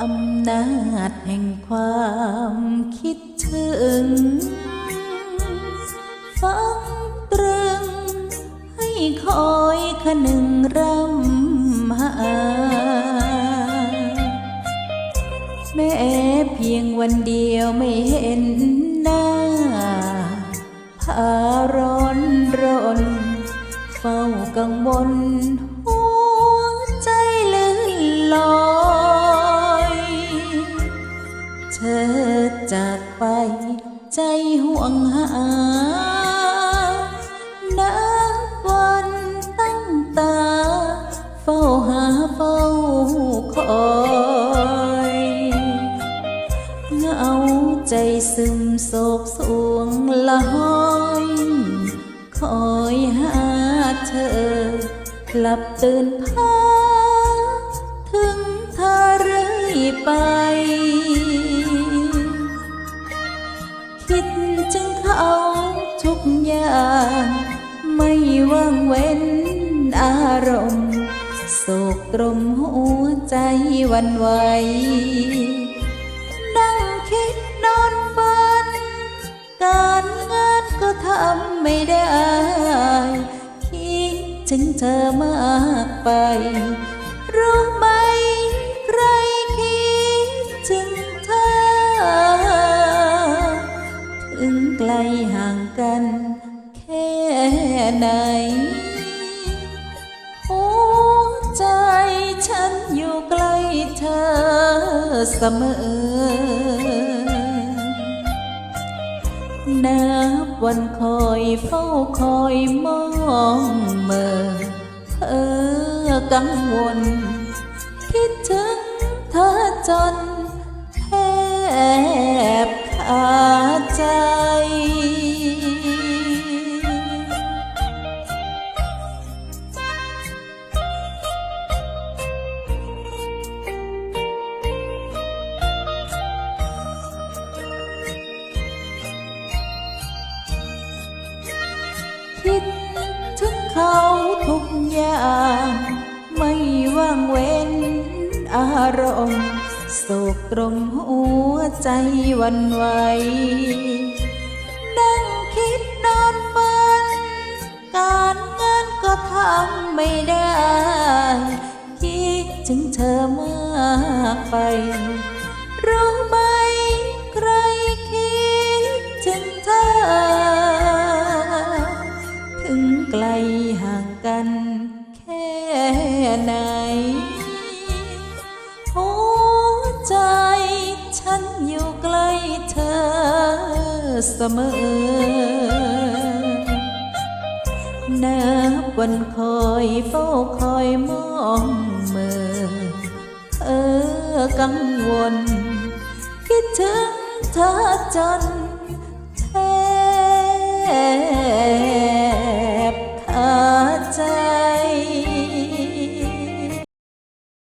อำนาจแห่งความคิดถึง ฟังตรึง ให้คอยขนึงรำหาแม้เพียงวันเดียวไม่เห็นหน้าพาร้อนรน เฝ้ากังวล ห่วงหานับวันตั้งตา เฝ้าหาเฝ้าคอยเหงาใจซึมโศกสวงละห้อยคอยหาเธอ กลับตื่นพา ว่างเว้นอารมณ์โศกตรมหัวใจวันไหวนั่งคิดนอนฝัน การงานก็ทำไม่ได้ คิดถึงเธอมากไป ไหน หัวใจฉันอยู่ใกล้เธอเสมอ นับวันคอยเฝ้าคอยมองเมื่อเพ้อกังวล คิดถึงเธอจน คิดถึงเขาทุกอย่าง ไม่ว่างเว้นอารมณ์โศกตรมหัวใจวันไหวนั่งคิดนอนฝัน การงานก็ทำไม่ได้ คิดถึงเธอมากไป เสมอ นับวันคอยเฝ้าคอยมองเมื่อเออกังวล คิดถึงเธอจน